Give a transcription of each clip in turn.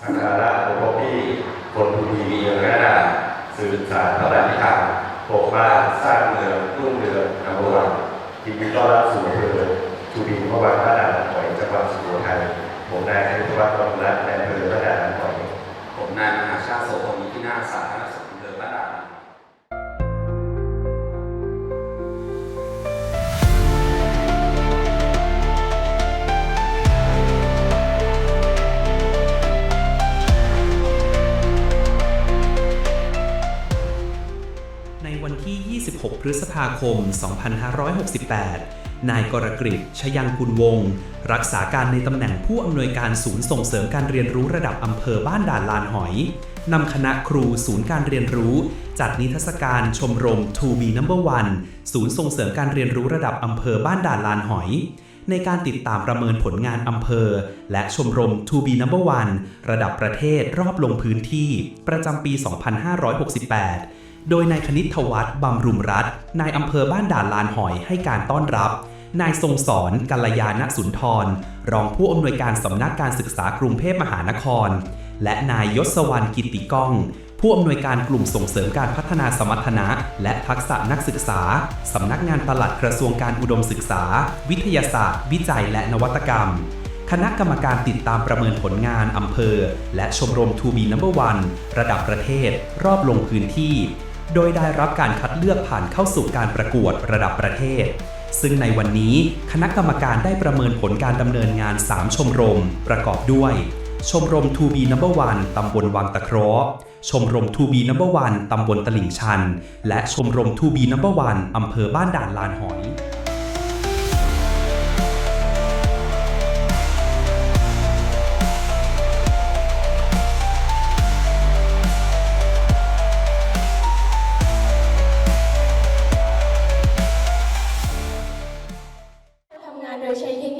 สังฆาระหลวงพ่อพี่คนบุรีมีเองและสื่อสารพระราชานปกบ้านสร้างเมืองรุ่งเรืองนำวันยินดีต้อนรับสู่อำเภอทูบีพระวันพระดาหอยจังหวัดสุโขทัยผมนายธนิตวัฒน์บำรุงรัตน์ในอำเภอพระดาหอยผมนายมหาชาติโสภณที่น่าสา 16 พฤษภาคม 2568 นายกรกริชยังคุณวง รักษาการในตำแหน่งผู้อำนวยการศูนย์ส่งเสริมการเรียนรู้ระดับอำเภอบ้านด่านลานหอยนำคณะครูศูนย์การเรียนรู้ จัดนิทรรศการชมรม To Be Number One ศูนย์ส่งเสริมการเรียนรู้ระดับอำเภอบ้านด่านลานหอย ในการติดตามประเมินผลงานอำเภอ และชมรม To Be Number One ระดับประเทศรอบลงพื้นที่ ประจำปี 2568 โดยนายคณิตทวัฒน์บำรุมรัฐนายอำเภอบ้านด่านลานหอยให้การต้อนรับ นายทรงสอนกัลยาณสุนทร รองผู้อำนวยการสำนักการศึกษากรุงเทพมหานคร และนายยศวรรณกิติก้อง ผู้อำนวยการกลุ่มส่งเสริมการพัฒนาสมรรถนะ และทักษะนักศึกษาสำนักงานปลัดกระทรวงการอุดมศึกษา วิทยาศาสตร์ วิจัยและนวัตกรรมคณะกรรมการติดตามประเมินผลงานอำเภอ และชมรม To Be Number One ระดับประเทศ รอบลงพื้นที่ โดยได้รับการคัดเลือกผ่านเข้าสู่การประกวดระดับประเทศ ซึ่งในวันนี้คณะกรรมการได้ประเมินผลการดำเนินงาน 3 ชมรม ประกอบด้วย ชมรม 2B Number One ตำบลวังตะเคราะห์ชมรม 2B Number One ตำบลตลิ่งชัน และชมรม 2B Number One อำเภอบ้านด่านลานหอย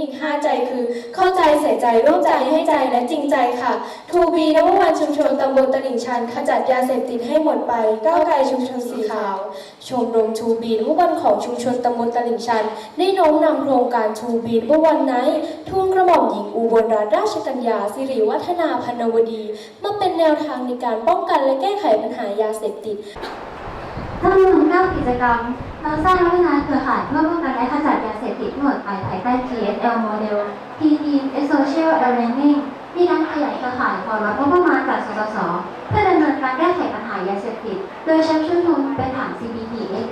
ยใช้เทคนิค5ใจคือ เข้าใจใส่ใจร่วมใจให้ใจและจริงใจค่ะทูบีนวันชุมชนตำบลตลิ่งชันขจัดยาเสพติดให้หมดไปก้าวไกลชุมชนสีขาว ชมรมทูบีนวันของชุมชนตำบลตลิ่งชัน ได้น้อมนำโครงการทูบีนวันไนท์ทูลกระหม่อมหญิงอุบลรัตนราชกัญญาสิริวัฒนาพันวดีมาเป็นแนวทางในการป้องกันและแก้ไขปัญหายาเสพติดทั้งหมด9 กิจกรรมเราสร้างและพัฒนาเครือข่ายเพื่อป้องกันและขจัดยาเสพติดทั้งหมดไปภายใต้ TSL Model TD Social Learning มีการขยายเครือข่ายขอรับงบประมาณจากสสส เพื่อดำเนินการแก้ไขปัญหายาเสพติด โดยใช้ชุดนุนเป็นฐาน CBTX